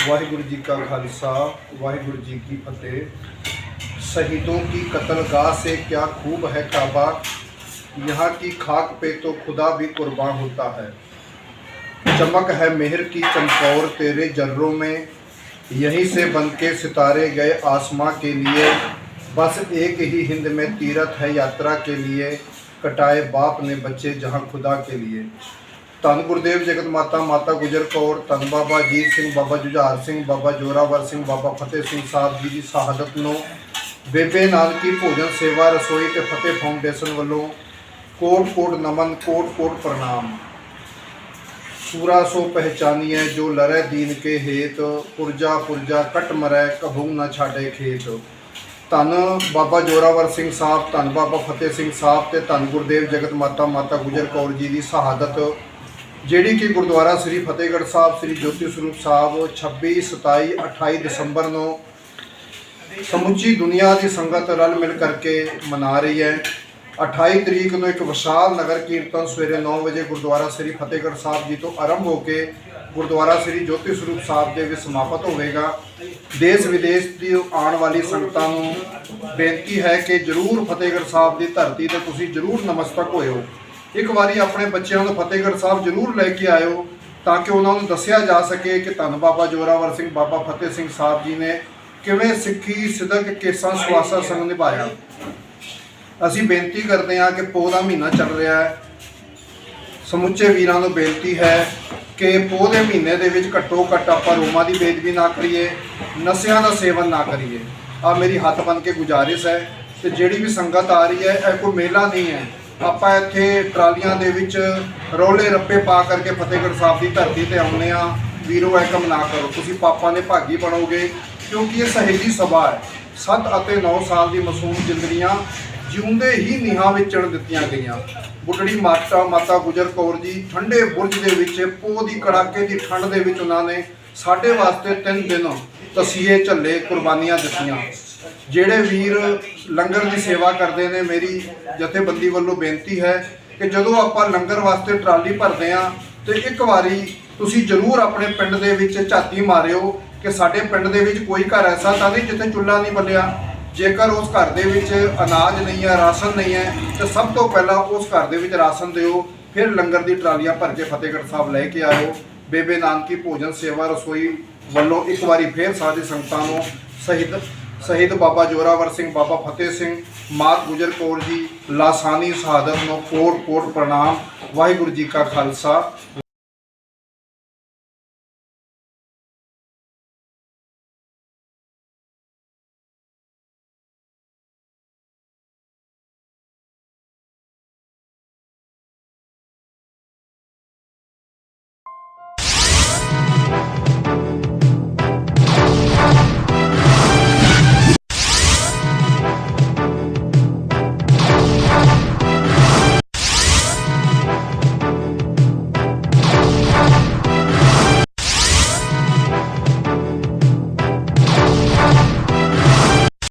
वाहिगुरु जी का खालसा वाहिगुरु जी की फतेह शहीदों की कत्लगाह से क्या खूब है काबा यहाँ की खाक पे तो खुदा भी कुर्बान होता है चमक है मेहर की चमकौर तेरे जर्रों में यहीं से बन के सितारे गए आसमां के लिए बस एक ही हिंद में तीरथ है यात्रा के लिए कटाए बाप ने बच्चे जहाँ खुदा के लिए ਧੰਨ ਗੁਰਦੇਵ ਜਗਤ ਮਾਤਾ ਮਾਤਾ ਗੁਜਰ ਕੌਰ, ਧੰਨ ਬਾਬਾ ਅਜੀਤ ਸਿੰਘ, ਬਾਬਾ ਜੁਝਾਰ ਸਿੰਘ, ਬਾਬਾ ਜੋਰਾਵਰ ਸਿੰਘ, ਬਾਬਾ ਫਤਿਹ ਸਿੰਘ ਸਾਹਿਬ ਜੀ ਦੀ ਸ਼ਹਾਦਤ ਨੂੰ ਬੇਬੇ ਨਾਨਕੀ ਭੋਜਨ ਸੇਵਾ ਰਸੋਈ ਤੇ ਫਤਿਹ ਫਾਊਂਡੇਸ਼ਨ ਵੱਲੋਂ ਕੋਟ ਕੋਟ ਨਮਨ, ਕੋਟ ਕੋਟ ਪ੍ਰਣਾਮ। ਸੂਰਾ ਸੋ ਪਹਿਚਾਨੀਐ ਜੋ ਲਰੈ ਦੀਨ ਕੇ ਹੇਤ, ਪੁਰਜਾ ਪੁਰਜਾ ਕਟ ਮਰੈ ਕਬੂ ਨਾ ਛਾੜੇ ਖੇਤ। ਧੰਨ ਬਾਬਾ ਜੋਰਾਵਰ ਸਿੰਘ ਸਾਹਿਬ, ਧੰਨ ਬਾਬਾ ਫਤਿਹ ਸਿੰਘ ਸਾਹਿਬ ਤੇ ਧੰਨ ਗੁਰਦੇਵ ਜਗਤ ਮਾਤਾ ਮਾਤਾ ਗੁਜਰ ਕੌਰ ਜੀ ਦੀ ਸ਼ਹਾਦਤ ਜਿਹੜੀ ਕਿ ਗੁਰਦੁਆਰਾ ਸ੍ਰੀ ਫਤਿਹਗੜ੍ਹ ਸਾਹਿਬ, ਸ੍ਰੀ ਜੋਤੀ ਸਰੂਪ ਸਾਹਿਬ 26 27 28 ਦਸੰਬਰ ਨੂੰ ਸਮੁੱਚੀ ਦੁਨੀਆ ਦੀ ਸੰਗਤ ਰਲ ਮਿਲ ਕਰਕੇ ਮਨਾ ਰਹੀ ਹੈ। 28 ਤਰੀਕ ਨੂੰ ਇੱਕ ਵਿਸ਼ਾਲ ਨਗਰ ਕੀਰਤਨ ਸਵੇਰੇ 9 ਵਜੇ ਗੁਰਦੁਆਰਾ ਸ੍ਰੀ ਫਤਿਹਗੜ੍ਹ ਸਾਹਿਬ ਜੀ ਤੋਂ ਆਰੰਭ ਹੋ ਕੇ ਗੁਰਦੁਆਰਾ ਸ੍ਰੀ ਜੋਤੀ ਸਰੂਪ ਸਾਹਿਬ ਦੇ ਵਿੱਚ ਸਮਾਪਤ ਹੋਵੇਗਾ। ਦੇਸ਼ ਵਿਦੇਸ਼ ਦੀ ਆਉਣ ਵਾਲੀ ਸੰਗਤਾਂ ਨੂੰ ਬੇਨਤੀ ਹੈ ਕਿ ਜਰੂਰ ਫਤਿਹਗੜ੍ਹ ਸਾਹਿਬ ਦੀ ਧਰਤੀ ਤੇ ਤੁਸੀਂ ਜਰੂਰ ਨਮਸਤਕ ਹੋਇਓ। ਇੱਕ ਵਾਰੀ ਆਪਣੇ ਬੱਚਿਆਂ ਨੂੰ ਫਤਿਹਗੜ੍ਹ ਸਾਹਿਬ ਜਰੂਰ ਲੈ ਕੇ ਆਇਓ ਤਾਂ ਕਿ ਉਹਨਾਂ ਨੂੰ ਦੱਸਿਆ ਜਾ ਸਕੇ ਕਿ ਧੰਨ ਬਾਬਾ ਜੋਰਾਵਰ ਸਿੰਘ, ਬਾਬਾ ਫਤਿਹ ਸਿੰਘ ਸਾਹਿਬ ਜੀ ਨੇ ਕਿਵੇਂ ਸਿੱਖੀ, ਸਿਦਕ, ਕੇਸਾਂ ਸੁਆਸਾ ਸੰਗ ਨਿਭਾਇਆ। ਅਸੀਂ ਬੇਨਤੀ ਕਰਦੇ ਹਾਂ ਕਿ ਪੋਹ ਦਾ ਮਹੀਨਾ ਚੱਲ ਰਿਹਾ ਹੈ। ਸਮੁੱਚੇ ਵੀਰਾਂ ਨੂੰ ਬੇਨਤੀ ਹੈ ਕਿ ਪੋਹ ਦੇ ਮਹੀਨੇ ਦੇ ਵਿੱਚ ਘੱਟੋ ਘੱਟ ਆਪਾਂ ਰੋਮਾਂ ਦੀ ਬੇਦਬੀ ਨਾ ਕਰੀਏ, ਨਸ਼ਿਆਂ ਦਾ ਸੇਵਨ ਨਾ ਕਰੀਏ। ਆ ਮੇਰੀ ਹੱਥ ਬਨ ਕੇ ਗੁਜ਼ਾਰਿਸ਼ ਹੈ ਤੇ ਜਿਹੜੀ ਵੀ ਸੰਗਤ ਆ ਰਹੀ ਹੈ, ਇਹ ਕੋਈ ਮੇਲਾ ਨਹੀਂ ਹੈ। ਆਪਾਂ ਇੱਥੇ ਟਰਾਲੀਆਂ ਦੇ ਵਿੱਚ ਰੋਲੇ ਰੱਪੇ ਪਾ ਕਰਕੇ ਫਤਿਹਗੜ੍ਹ ਸਾਹਿਬ ਦੀ ਧਰਤੀ ਤੇ ਆਉਂਦੇ ਆ ਵੀਰੋ, ਇਹ ਨਾ ਕਰੋ। ਤੁਸੀਂ ਪਾਪਾਂ ਦੇ ਭਾਗੀ ਬਣੋਗੇ, ਕਿਉਂਕਿ ਇਹ ਸਹੇਲੀ ਸਭਾ ਹੈ। 7 ਅਤੇ 9 ਸਾਲ ਦੀ ਮਾਸੂਮ ਜ਼ਿੰਦਗੀਆਂ ਜਿਉਂਦੇ ਹੀ ਨੀਹਾਂ ਵਿੱਚ ਦਿੱਤੀਆਂ ਗਈਆਂ। ਬੁੱਢੜੀ ਮਾਤਾ ਮਾਤਾ ਗੁਜਰ ਕੌਰ ਜੀ, ਠੰਡੇ ਬੁਰਜ ਦੇ ਵਿੱਚ ਪੋ ਦੀ ਕੜਾਕੇ ਦੀ ਠੰਡ ਦੇ ਵਿੱਚ ਉਹਨਾਂ ਨੇ ਸਾਡੇ ਵਾਸਤੇ ਤਿੰਨ ਦਿਨ ਤਸੀਹੇ ਝੱਲੇ ਕੁਰਬਾਨੀਆਂ ਦਿੱਤੀਆਂ। ਜਿਹੜੇ ਵੀਰ ਲੰਗਰ ਦੀ ਸੇਵਾ ਕਰਦੇ ਨੇ, ਮੇਰੀ ਜਥੇਬੰਦੀ ਵੱਲੋਂ ਬੇਨਤੀ ਹੈ ਕਿ ਜਦੋਂ ਆਪਾਂ ਲੰਗਰ ਵਾਸਤੇ ਟਰਾਲੀ ਭਰਦੇ ਆ ਤੇ ਇੱਕ ਵਾਰੀ ਤੁਸੀਂ ਜ਼ਰੂਰ ਆਪਣੇ ਪਿੰਡ ਦੇ ਵਿੱਚ ਝਾਤੀ ਮਾਰਿਓ ਕਿ ਸਾਡੇ ਪਿੰਡ ਦੇ ਵਿੱਚ ਕੋਈ ਘਰ ਐਸਾ ਤਾਂ ਨਹੀਂ ਜਿੱਥੇ ਚੁੱਲ੍ਹਾ ਨਹੀਂ ਬੱਲਿਆ ਜੇਕਰ ਉਸ ਘਰ ਦੇ ਵਿੱਚ ਅਨਾਜ ਨਹੀਂ ਹੈ, ਰਾਸ਼ਨ ਨਹੀਂ ਹੈ, ਤੇ ਸਭ ਤੋਂ ਪਹਿਲਾਂ ਉਸ ਘਰ ਦੇ ਵਿੱਚ ਰਾਸ਼ਨ ਦਿਓ, ਫਿਰ ਲੰਗਰ ਦੀ ਟਰਾਲੀਆਂ ਭਰ ਕੇ ਫਤਿਹਗੜ੍ਹ ਸਾਹਿਬ ਲੈ ਕੇ ਆਇਓ। ਬੇਬੇ ਨਾਨਕੀ ਭੋਜਨ ਸੇਵਾ ਰਸੋਈ ਵੱਲੋਂ ਇੱਕ ਵਾਰੀ ਫੇਰ ਸਾਡੀ ਸੰਗਤਾਂ ਨੂੰ ਸ਼ਹੀਦ ਸ਼ਹੀਦ ਬਾਬਾ ਜੋਰਾਵਰ ਸਿੰਘ, ਬਾਬਾ ਫਤਿਹ ਸਿੰਘ, ਮਾਤ ਗੁਜਰ ਕੌਰ ਜੀ, ਲਾਸਾਨੀ ਸ਼ਹਾਦਤ ਨੂੰ ਕੋਟ ਕੋਟ ਪ੍ਰਣਾਮ, ਵਾਹਿਗੁਰੂ ਜੀ ਕਾ ਖਾਲਸਾ।